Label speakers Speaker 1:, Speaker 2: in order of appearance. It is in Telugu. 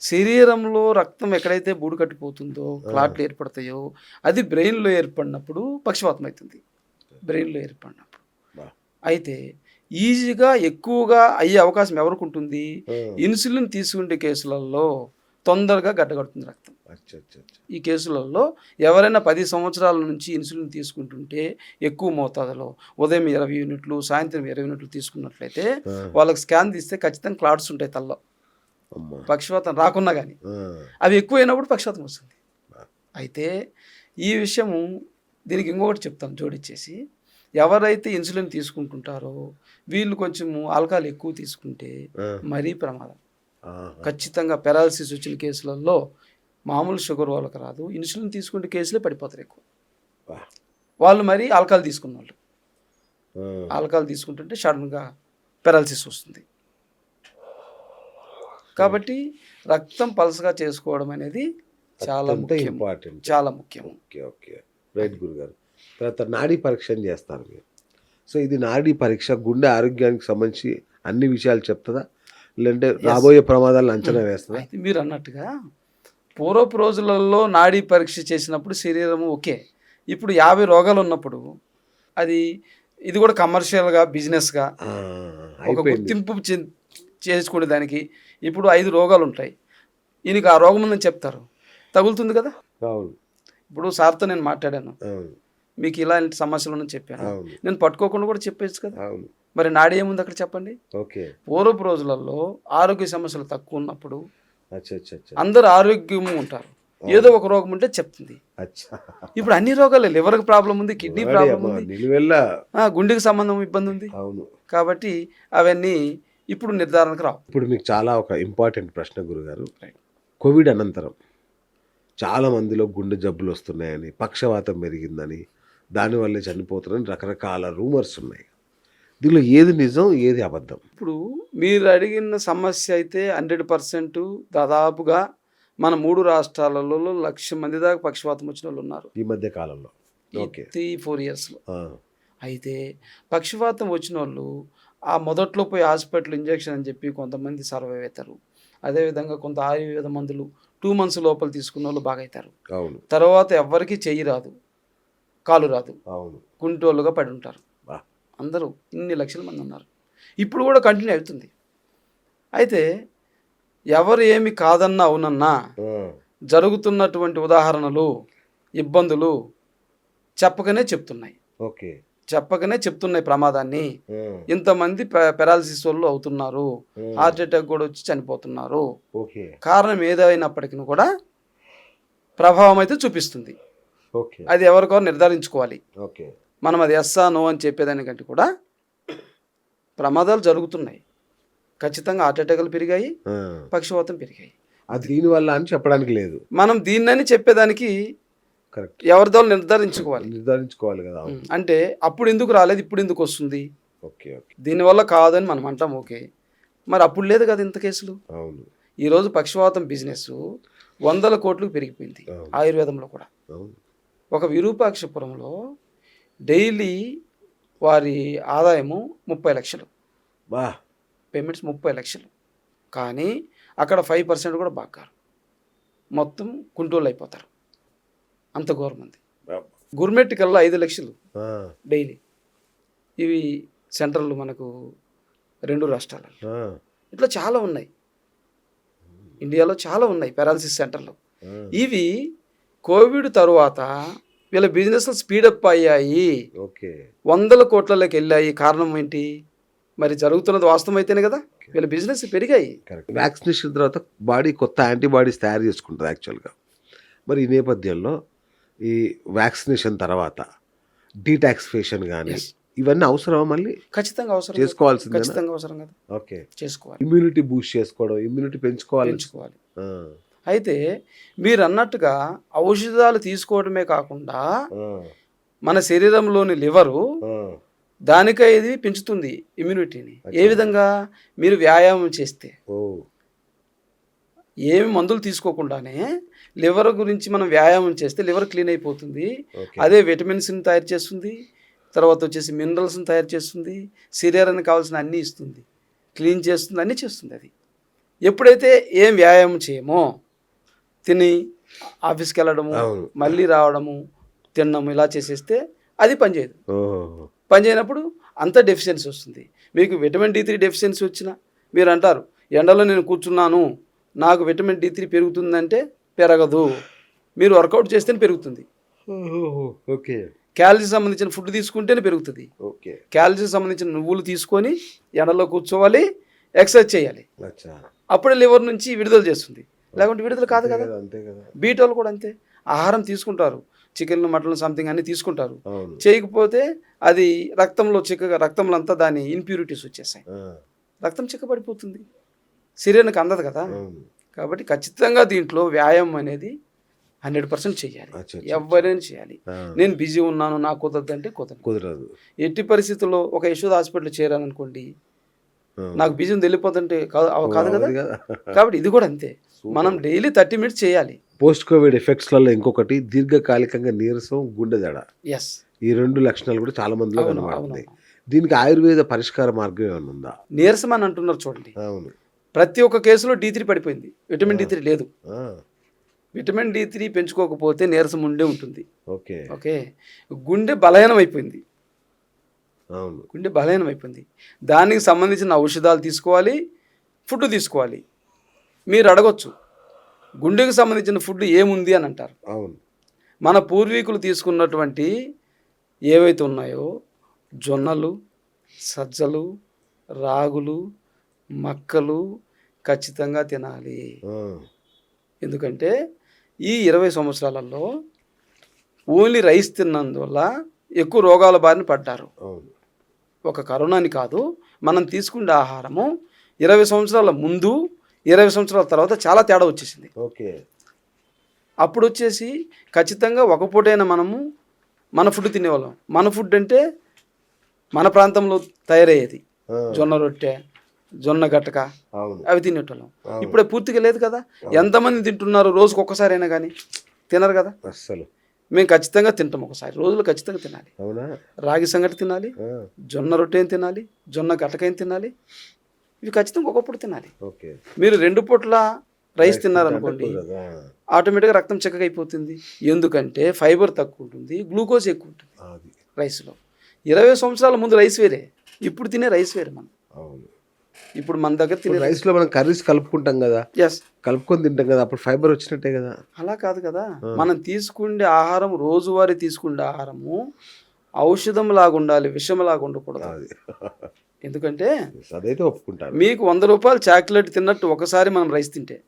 Speaker 1: శరీరంలో రక్తం ఎక్కడైతే బూడు కట్టిపోతుందో క్లాట్లు ఏర్పడతాయో అది బ్రెయిన్లో ఏర్పడినప్పుడు పక్షవాతం అవుతుంది. బ్రెయిన్లో ఏర్పడినప్పుడు. అయితే ఈజీగా ఎక్కువగా అయ్యే అవకాశం ఎవరికి ఉంటుంది. ఇన్సులిన్ తీసుకునే కేసులలో తొందరగా గడ్డగడుతుంది రక్తం. ఈ కేసులలో ఎవరైనా పది సంవత్సరాల నుంచి ఇన్సులిన్ తీసుకుంటుంటే ఎక్కువ మోతాదులో ఉదయం ఇరవై యూనిట్లు సాయంత్రం ఇరవై యూనిట్లు తీసుకున్నట్లయితే. వాళ్ళకి స్కాన్ తీస్తే ఖచ్చితంగా క్లాట్స్ ఉంటాయి తల్లో.
Speaker 2: అమ్మా
Speaker 1: పక్షవాతం రాకున్నా కానీ. అవి ఎక్కువైనప్పుడు పక్షవాతం వస్తుంది అయితే ఈ విషయము దీనికి ఇంకొకటి చెప్తాను జోడిచ్చేసి ఎవరైతే ఇన్సులిన్ తీసుకుంటుంటారో వీళ్ళు కొంచెము ఆల్కహాల్ ఎక్కువ తీసుకుంటే. మరీ ప్రమాదం. ఖచ్చితంగా పెరాలసిస్ వచ్చిన కేసులలో మామూలు షుగర్ వాళ్ళకి రాదు ఇన్సులిన్ తీసుకుంటే కేసులే పడిపోతారు ఎక్కువ. వాళ్ళు మరి ఆల్కహాల్ తీసుకున్న వాళ్ళు. ఆల్కహాల్ తీసుకుంటుంటే సడన్గా పెరాలసిస్ వస్తుంది కాబట్టి రక్తం పలసగా చేసుకోవడం అనేది చాలా
Speaker 2: ఇంపార్టెంట్.
Speaker 1: చాలా ముఖ్యం.
Speaker 2: Okay okay. రైట్ గురుగారు. తర్వాత నాడీ పరీక్ష చేస్తారు మీరు. సో ఇది నాడీ పరీక్ష గుండె ఆరోగ్యానికి సంబంధించి అన్ని విషయాలు చెప్తుందా? లేదంటే రాబోయే ప్రమాదాలను అంచనా వేస్తుందా?
Speaker 1: అయితే మీరు అన్నట్టుగా పూర్వపు రోజులలో నాడీ పరీక్ష చేసినప్పుడు శరీరము ఓకే. ఇప్పుడు యాభై రోగాలు ఉన్నప్పుడు అది ఇది కూడా కమర్షియల్గా బిజినెస్గా ఒక గుర్తింపు చేసుకునే దానికి ఇప్పుడు ఐదు రోగాలు ఉంటాయి ఈయనకి ఆ రోగం ఉందని చెప్తారు. తగులుతుంది కదా?
Speaker 2: అవును.
Speaker 1: ఇప్పుడు సార్తో నేను మాట్లాడాను. మీకు ఇలాంటి సమస్యలు ఉన్నాయని చెప్పాను నేను పట్టుకోకుండా కూడా చెప్పేచ్చు కదా? మరి నాడి ఏముంది అక్కడ చెప్పండి?
Speaker 2: ఓకే.
Speaker 1: పూర్వపు రోజులలో ఆరోగ్య సమస్యలు తక్కువ ఉన్నప్పుడు అందరూ ఆరోగ్యం ఉంటారు. ఏదో ఒక రోగం ఉంటే చెప్తుంది. ఇప్పుడు అన్ని రోగాలు. లివర్కి ప్రాబ్లం ఉంది కిడ్నీ ప్రాబ్లం ఉంది. గుండెకి సంబంధం ఇబ్బంది ఉంది.
Speaker 2: అవును.
Speaker 1: కాబట్టి అవన్నీ ఇప్పుడు నిర్ధారణకు రావు.
Speaker 2: ఇప్పుడు మీకు చాలా ఒక ఇంపార్టెంట్ ప్రశ్న గురుగారు. కోవిడ్ అనంతరం చాలా మందిలో గుండె జబ్బులు వస్తున్నాయని పక్షవాతం పెరిగిందని దానివల్లే చనిపోతున్నారని రకరకాల రూమర్స్ ఉన్నాయి. దీనిలో ఏది నిజం ఏది అబద్ధం?
Speaker 1: ఇప్పుడు మీరు అడిగిన సమస్య అయితే హండ్రెడ్ పర్సెంట్ దాదాపుగా మన మూడు రాష్ట్రాలలో లక్ష మంది దాకా పక్షవాతం వచ్చిన వాళ్ళు ఉన్నారు.
Speaker 2: ఈ మధ్య కాలంలో. ఓకే.
Speaker 1: త్రీ ఫోర్ ఇయర్స్లో. అయితే పక్షవాతం వచ్చిన వాళ్ళు ఆ మొదట్లో పోయి హాస్పిటల్ ఇంజెక్షన్ అని చెప్పి కొంతమంది సర్వైవ్ అవుతారు అదేవిధంగా కొంత ఆయుర్వేద మందులు టూ మంత్స్ లోపల తీసుకున్న వాళ్ళు బాగా అవుతారు.
Speaker 2: అవును.
Speaker 1: తర్వాత ఎవ్వరికి చెయ్యి రాదు కాలు రాదు.
Speaker 2: అవును.
Speaker 1: కుంటోళ్ళుగా పడి ఉంటారు. అందరూ ఇన్ని లక్షల మంది ఉన్నారు. ఇప్పుడు కూడా కంటిన్యూ అవుతుంది. అయితే ఎవరు ఏమి కాదన్నా అవునన్నా జరుగుతున్నటువంటి ఉదాహరణలు ఇబ్బందులు చెప్పకనే చెప్తున్నాయి.
Speaker 2: ఓకే.
Speaker 1: చెప్పకనే చెప్తున్నాయి ప్రమాదాన్ని. ఇంతమంది పెరాలసిస్ వాళ్ళు అవుతున్నారు. హార్ట్ అటాక్ కూడా వచ్చి చనిపోతున్నారు. కారణం ఏదైనప్పటికీ కూడా ప్రభావం అయితే చూపిస్తుంది.
Speaker 2: ఓకే.
Speaker 1: అది ఎవరికో నిర్ధారించుకోవాలి.
Speaker 2: ఓకే.
Speaker 1: మనం అది ఎస్సా నో అని చెప్పేదానికంటే కూడా ప్రమాదాలు జరుగుతున్నాయి. ఖచ్చితంగా హార్ట్ అటాక్లు పెరిగాయి పక్షవాతం పెరిగాయి.
Speaker 2: అది దీనివల్ల అని చెప్పడానికి లేదు.
Speaker 1: మనం దీన్నని చెప్పేదానికి
Speaker 2: కరెక్ట్.
Speaker 1: ఎవరిదో నిర్ధారించుకోవాలి.
Speaker 2: నిర్ధారించుకోవాలి కదా.
Speaker 1: అంటే అప్పుడు ఎందుకు రాలేదు ఇప్పుడు ఎందుకు వస్తుంది?
Speaker 2: Okay okay.
Speaker 1: దీనివల్ల కాదని మనం అంటాం ఓకే. మరి అప్పుడు లేదు కదా ఇంత కేసులు?
Speaker 2: అవును.
Speaker 1: ఈరోజు పక్షవాతం బిజినెస్ వందల కోట్లకు పెరిగిపోయింది. ఆయుర్వేదంలో కూడా. ఒక విరూపాక్షపురంలో డైలీ వారి ఆదాయము ముప్పై లక్షలు.
Speaker 2: బా.
Speaker 1: పేమెంట్స్ ముప్పై లక్షలు. కానీ అక్కడ ఫైవ్ పర్సెంట్ కూడా బాగారు మొత్తం కుంటోళ్ళు అయిపోతారు. అంత గవర్నమెంట్
Speaker 2: బా.
Speaker 1: గుర్మెట్ కల్లా ఐదు లక్షలు డైలీ. ఇవి సెంట్రల్ మనకు రెండు రాష్ట్రాలలో ఇట్లా చాలా ఉన్నాయి. ఇండియాలో చాలా ఉన్నాయి పెరాలసిస్ సెంటర్లు. ఇవి కోవిడ్ తరువాత వీళ్ళ బిజినెస్ స్పీడప్ అయ్యాయి.
Speaker 2: ఓకే.
Speaker 1: వందల కోట్లలోకి వెళ్ళాయి. కారణం ఏంటి? మరి జరుగుతున్నది వాస్తవం అయితేనే కదా వీళ్ళ బిజినెస్ పెరిగాయి.
Speaker 2: వ్యాక్సినేషన్ తర్వాత బాడీ కొత్త యాంటీబాడీస్ తయారు చేసుకుంటుంది యాక్చువల్గా. మరి ఈ నేపథ్యంలో ఈ వ్యాక్సినేషన్ తర్వాత డీటాక్సిఫేషన్ కానీ. ఇవన్నీ అవసరమా మళ్ళీ?
Speaker 1: ఖచ్చితంగా అవసరం కదా.
Speaker 2: చేసుకోవాల్సిందేనా?
Speaker 1: ఖచ్చితంగా అవసరం కదా.
Speaker 2: ఓకే.
Speaker 1: చేసుకోవాలి.
Speaker 2: ఇమ్యూనిటీ బూస్ట్ చేసుకోవడం ఇమ్యూనిటీ పెంచుకోవాలి.
Speaker 1: పెంచుకోవాలి. అయితే మీరు అన్నట్టుగా ఔషధాలు తీసుకోవడమే కాకుండా మన శరీరంలోని లివరు దానికై ఇది పెంచుతుంది ఇమ్యూనిటీని. ఏ. విధంగా? మీరు వ్యాయామం చేస్తే.
Speaker 2: ఓ.
Speaker 1: ఏమి మందులు తీసుకోకుండానే లివర్ గురించి మనం వ్యాయామం చేస్తే లివర్ క్లీన్ అయిపోతుంది. అదే విటమిన్స్ని తయారు చేస్తుంది. తర్వాత వచ్చేసి మినరల్స్ని తయారు చేస్తుంది. శరీరానికి కావాల్సిన అన్నీ ఇస్తుంది. క్లీన్ చేస్తుంది అన్నీ చేస్తుంది అది. ఎప్పుడైతే ఏం వ్యాయామం చేయమో తిని ఆఫీస్కి వెళ్ళడము. మళ్ళీ రావడము తినడము ఇలా చేసేస్తే అది పనిచేయదు
Speaker 2: ఓహో
Speaker 1: పని చేయనప్పుడు అంత డెఫిషియన్సీ వస్తుంది. మీకు విటమిన్ డి త్రీ డెఫిషియన్సీ వచ్చినా మీరు అంటారు ఎండలో నేను కూర్చున్నాను నాకు విటమిన్ డి త్రీ పెరుగుతుందంటే పెరగదు. మీరు వర్కౌట్ చేస్తేనే పెరుగుతుంది.
Speaker 2: ఓకే.
Speaker 1: క్యాలరీకి సంబంధించిన ఫుడ్ తీసుకుంటేనే పెరుగుతుంది.
Speaker 2: ఓకే.
Speaker 1: క్యాలరీకి సంబంధించిన నువ్వులు తీసుకొని ఎండలో కూర్చోవాలి ఎక్సర్సైజ్ చేయాలి. అప్పుడే లివర్ నుంచి విడుదల చేస్తుంది. లేకుంటే విడుదల కాదు కదా.
Speaker 2: అంతే కదా.
Speaker 1: బీట్ వాళ్ళు కూడా అంతే. ఆహారం తీసుకుంటారు. చికెన్ మటన్ సంథింగ్ అన్ని తీసుకుంటారు. చేయకపోతే అది రక్తంలో చిక్కగా రక్తంలో అంతా దాని ఇంప్యూరిటీస్ వచ్చేసాయి రక్తం చిక్కబడిపోతుంది. శరీరానికి అందదు కదా? కాబట్టి ఖచ్చితంగా దీంట్లో వ్యాయామం అనేది హండ్రెడ్ పర్సెంట్ చేయాలి. ఎవరైనా చేయాలి. నేను బిజీ ఉన్నాను నాకు కుదరదు అంటే కుదరదు.
Speaker 2: కుదరదు.
Speaker 1: ఎట్టి పరిస్థితుల్లో ఒక యశోద హాస్పిటల్
Speaker 2: ఆ.
Speaker 1: నాకు బిజీ ఉంది వెళ్ళిపోతుంటే కాదు కాదు? కదా. కాబట్టి ఇది కూడా అంతే. మనం డైలీ థర్టీ మినిట్స్ చేయాలి.
Speaker 2: పోస్ట్ కోవిడ్ ఎఫెక్ట్స్లలో ఇంకొకటి దీర్ఘకాలికంగా నీరసం గుండె దడ
Speaker 1: ఎస్
Speaker 2: ఈ రెండు లక్షణాలు కూడా చాలా మందిలో
Speaker 1: అవును.
Speaker 2: దీనికి ఆయుర్వేద పరిష్కార మార్గం ఏమైనా ఉందా?
Speaker 1: నీరసం అని అంటున్నారు చూడండి.
Speaker 2: అవును.
Speaker 1: ప్రతి ఒక్క కేసులో డి త్రీ పడిపోయింది. విటమిన్ డి త్రీ లేదు. విటమిన్ డి త్రీ పెంచుకోకపోతే నీరసం ఉండే ఉంటుంది.
Speaker 2: ఓకే.
Speaker 1: ఓకే? గుండె బలహీనం అయిపోయింది
Speaker 2: అవును.
Speaker 1: గుండె బలహీనం అయిపోయింది దానికి సంబంధించిన ఔషధాలు తీసుకోవాలి ఫుడ్ తీసుకోవాలి. మీరు అడగొచ్చు. గుండెకు సంబంధించిన ఫుడ్ ఏముంది అని అంటారు.
Speaker 2: అవును.
Speaker 1: మన పూర్వీకులు తీసుకున్నటువంటి ఏవైతే ఉన్నాయో జొన్నలు సజ్జలు రాగులు మక్కలు ఖచ్చితంగా తినాలి. ఎందుకంటే ఈ ఇరవై సంవత్సరాలలో ఓన్లీ రైస్ తిన్నందువల్ల ఎక్కువ రోగాల బారిన పడ్డారు. ఒక కరోనాని కాదు మనం తీసుకునే ఆహారము ఇరవై సంవత్సరాల ముందు ఇరవై సంవత్సరాల తర్వాత చాలా తేడా వచ్చేసింది.
Speaker 2: ఓకే.
Speaker 1: అప్పుడు వచ్చేసి ఖచ్చితంగా ఒక పూటైనా మనము మన ఫుడ్ తినేవాళ్ళం. మన ఫుడ్ అంటే మన ప్రాంతంలో తయారయ్యేది. జొన్న రొట్టె జొన్న గట్టక అవి తినేటోళ్ళం. ఇప్పుడే పూర్తిగా లేదు కదా? ఎంతమంది తింటున్నారు రోజుకి ఒక్కసారైనా కానీ తినరు కదా?
Speaker 2: అస్సలు.
Speaker 1: మేము ఖచ్చితంగా తింటాం ఒకసారి రోజులు ఖచ్చితంగా తినాలి. రాగి సంగటి తినాలి జొన్న రొట్టెని తినాలి జొన్న గట్టకైన తినాలి ఇవి ఖచ్చితంగా ఒకప్పుడు తినాలి.
Speaker 2: ఓకే.
Speaker 1: మీరు రెండు పూట్ల రైస్ తిన్నారనుకోండి? ఆటోమేటిక్గా రక్తం చిక్కగా అయిపోతుంది ఎందుకంటే ఫైబర్ తక్కువ ఉంటుంది గ్లూకోజ్ ఎక్కువ ఉంటుంది
Speaker 2: అది.
Speaker 1: రైస్లో. ఇరవై సంవత్సరాల ముందు రైస్ వేరే ఇప్పుడు తినే రైస్ వేరే మనం.
Speaker 2: అవును.
Speaker 1: ఇప్పుడు మన దగ్గర తినే
Speaker 2: రైస్లో మనం కర్రీస్ కలుపుకుంటాం కదా.
Speaker 1: ఎస్
Speaker 2: కలుపుకొని తింటాం కదా అప్పుడు ఫైబర్ వచ్చినట్టే కదా.
Speaker 1: అలా కాదు కదా. మనం తీసుకునే ఆహారం రోజువారీ తీసుకునే ఆహారము ఔషధం లాగా ఉండాలి విషం లాగా ఉండకూడదు.
Speaker 2: అది.
Speaker 1: ఎందుకంటే
Speaker 2: అదైతే ఒప్పుకుంటాను.
Speaker 1: మీకు వంద రూపాయలు చాక్లెట్ తిన్నట్టు ఒకసారి మనం రైస్ తింటే.